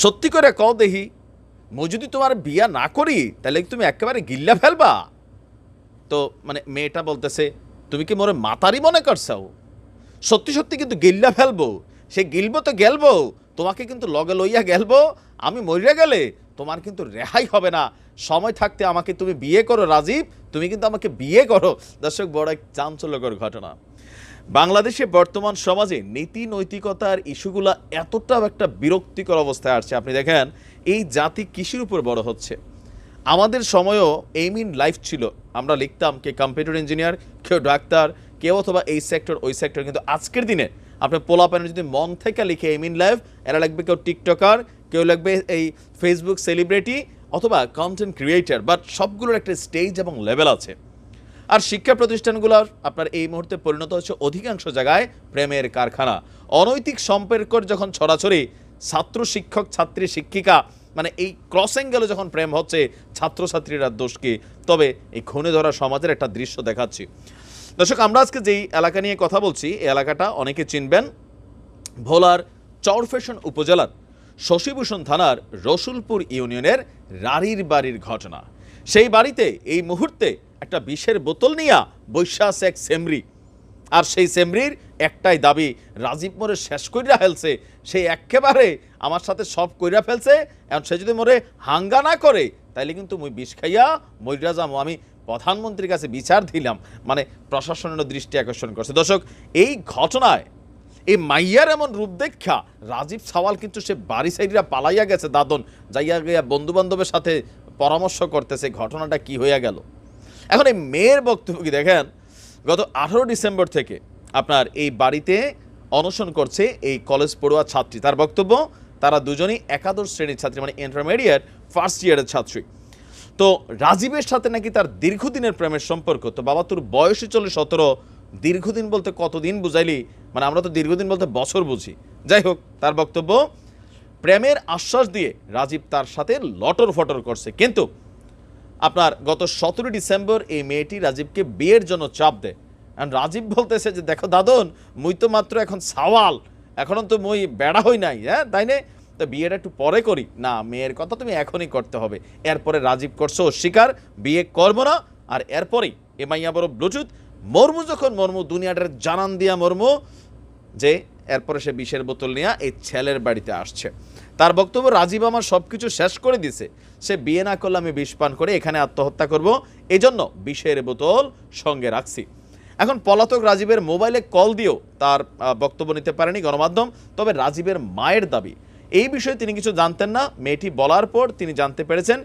সত্যি করে কও দেহি মই যদি তোমার বিয়া না করি, তাহলে তুমি একেবারে গিল্লা ফেলবা? তো মানে মেয়েটা বলতেছে, তুমি কি মোরে মাতারি মনে করছাও সত্যি সত্যি কিন্তু গিল্লা ফেলব, সে গিলবো তো গেলবো, তোমাকে কিন্তু লগে লইয়া গেলবো, আমি মরিয়া গেলে তোমার কিন্তু রেহাই হবে না। সময় থাকতে আমাকে তুমি বিয়ে করো রাজীব, তুমি কিন্তু আমাকে বিয়ে করো। দর্শক, বড় এক চাঞ্চল্যকর ঘটনা। বাংলাদেশে বর্তমান সমাজে নীতি, নৈতিকতার ইস্যুগুলা এতটাও একটা বিরক্তিকর অবস্থায় আসছে। আপনি দেখেন, এই জাতি কৃষির উপর বড় হচ্ছে? আমাদের সময়ও এইম ইন লাইফ ছিল। আমরা লিখতাম, কে কম্পিউটার ইঞ্জিনিয়ার কেউ ডাক্তার, কেউ অথবা এই সেক্টর ওই সেক্টর কিন্তু আজকের দিনে আপনি পোলা প্যানে যদি মন থেকে লিখে এইম ইন লাইফ এরা লাগবে কেউ টিকটকার কেউ লাগবে এই ফেসবুক সেলিব্রিটি অথবা কন্টেন্ট ক্রিয়েটার বাট সবগুলোর একটা স্টেজ এবং লেভেল আছে। আর শিক্ষা প্রতিষ্ঠানগুলোর আপনার এই মুহূর্তে পরিণত হচ্ছে অধিকাংশ জায়গায় প্রেমের কারখানা। অনৈতিক সম্পর্কর যখন ছড়াছড়ি, ছাত্র শিক্ষক, ছাত্রী, শিক্ষিকা মানে এই ক্রস অ্যাঙ্গেলে যখন প্রেম হচ্ছে, ছাত্রছাত্রীরা দোষ কি? তবে এই খুনে ধরা সমাজের একটা দৃশ্য দেখাচ্ছি। দর্শক, আমরা আজকে যেই এলাকা নিয়ে কথা বলছি, এই এলাকাটা অনেকে চিনবেন। ভোলার চরফেশন উপজেলার শশীভূষণ থানার রসুলপুর ইউনিয়নের রাড়ির বাড়ির ঘটনা। সেই বাড়িতে এই মুহূর্তে একটা বিষের বোতল নিয়া বৈশাস এক সেমরি। আর সেই সেমরির একটাই দাবি, রাজীব মোরে শেষ কইরা ফেলছে। সেই একেবারে আমার সাথে সব কইরা ফেলছে, এখন সে যদি মোরে হাঙ্গা না করে, তাইলে কিন্তু মুই বিষ খাইয়া মইরা যাব আমি প্রধানমন্ত্রীর কাছে বিচার দিলাম মানে প্রশাসনের দৃষ্টি আকর্ষণ করছে। দর্শক, এই ঘটনায় এই মাইয়ার এমন রূপ দেখা, রাজীব সাওয়াল কিন্তু সে বাড়ি সাইডরা পালাইয়া গেছে দাদন, যাইয়া গিয়া বন্ধু বান্ধবের সাথে পরামর্শ করতেছে ঘটনাটা কি হইয়া গেল। এখন এই মেয়ের বক্তব্য কি দেখেন? গত আঠারো ডিসেম্বর থেকে আপনার এই বাড়িতে অনশন করছে এই কলেজ পড়ুয়া ছাত্রী। তার বক্তব্য, তারা দুজনেই একাদশ শ্রেণির ছাত্রী মানে ইন্টারমিডিয়েট ফার্স্ট ইয়ারের ছাত্রী। তো রাজীবের সাথে নাকি তার দীর্ঘদিনের প্রেমের সম্পর্ক? তো বাবা, তোর বয়সই চলে সতেরো। দীর্ঘদিন বলতে কতদিন বুঝাইলি? মানে আমরা তো দীর্ঘদিন বলতে বছর বুঝি। যাই হোক, তার বক্তব্য, প্রেমের আশ্বাস দিয়ে রাজীব তার সাথে লটর ফটর করছে। কিন্তু আপনার গত সতেরো ডিসেম্বর এই মেয়েটি রাজীবকে বিয়ের জন্য চাপ দেয়। আর রাজীব বলতেছে যে, দেখো দাদন, মুই তো মাত্র এখন সাওয়াল। এখনও তো মই বেড়া হই নাই হ্যাঁ? তাই নে? তো বিয়েটা একটু পরে করি। না, মেয়ের কথা তুমি এখনই করতে হবে। এরপরে রাজীব করছ অস্বীকার, বিয়ে করব না। আর এরপরেই এ মাইয়া বড় ব্লুটুথ, মর্মু যখন মর্মু, দুনিয়াটার জানান দিয়া মর্মু যে, এরপরে সে বিষের বোতল নিয়ে এই ছেলের বাড়িতে আসছে। তার বক্তব্য রাজীব আমার সব কিছু শেষ করে দিছে সে বিয়ে না করলে আমি বিষ পান করে এখানে আত্মহত্যা করব। এজন্য বিষের বোতল সঙ্গে রাখছি। এখন পলাতক রাজীবের মোবাইলে কল দিয়েও তার বক্তব্য নিতে পারেনি গণমাধ্যম। তবে রাজীবের মায়ের দাবি, এই বিষয়ে তিনি কিছু জানতেন না। মেয়েটি বলার পর তিনি জানতে পেরেছেন,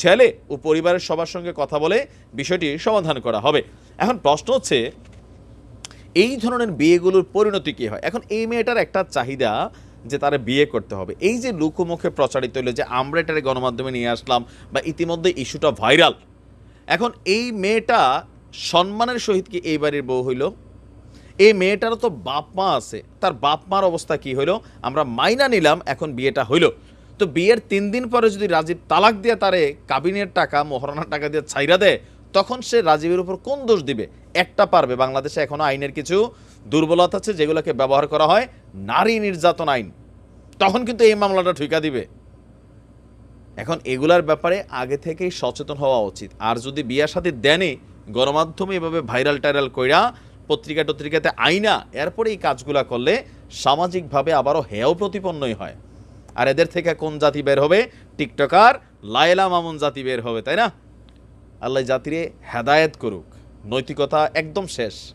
ছেলে ও পরিবারের সবার সঙ্গে কথা বলে বিষয়টি সমাধান করা হবে। এখন প্রশ্ন হচ্ছে, এই ধরনের বিয়েগুলোর পরিণতি কী হয়? এখন এই মেয়েটার একটা চাহিদা যে তারা বিয়ে করতে হবে। এই যে লোকমুখে প্রচারিত হলো যে আমরা এটারে গণমাধ্যমে নিয়ে আসলাম বা ইতিমধ্যে ইস্যুটা ভাইরাল। এখন এই মেয়েটা সম্মানের সহিত কি এই বাড়ির বউ হইল? এই মেয়েটারও তো বাপ মা আছে। তার বাপ মার অবস্থা কি হইল? আমরা মাইনা নিলাম এখন বিয়েটা হইল। তো বিয়ের তিন দিন পরে যদি রাজীব তালাক দিয়ে তারে কাবিনের টাকা, মহারণার টাকা দিয়ে ছাইরা দেয়, তখন সে রাজীবের উপর কোন দোষ দিবে? একটা পারবে। বাংলাদেশে এখনও আইনের কিছু দুর্বলতা আছে যেগুলোকে ব্যবহার করা হয় নারী নির্যাতন আইন। তখন কিন্তু এই মামলাটা ঠিকা দিবে। এখন এগুলার ব্যাপারে আগে থেকেই সচেতন হওয়া উচিত। আর যদি বিয়ার সাথে দেনে গণমাধ্যমে এভাবে ভাইরাল টাইরাল কইরা পত্রিকা টত্রিকাতে আইনা এরপরে এই কাজগুলা করলে সামাজিকভাবে আবারও হেয় প্রতিপন্নই হয়। আর এদের থেকে কোন জাতি বের হবে? টিকটকার লায়লা মামুন জাতি বের হবে, তাই না? আল্লাহ জাতিরে হেদায়েত করুক। নৈতিকতা একদম শেষ।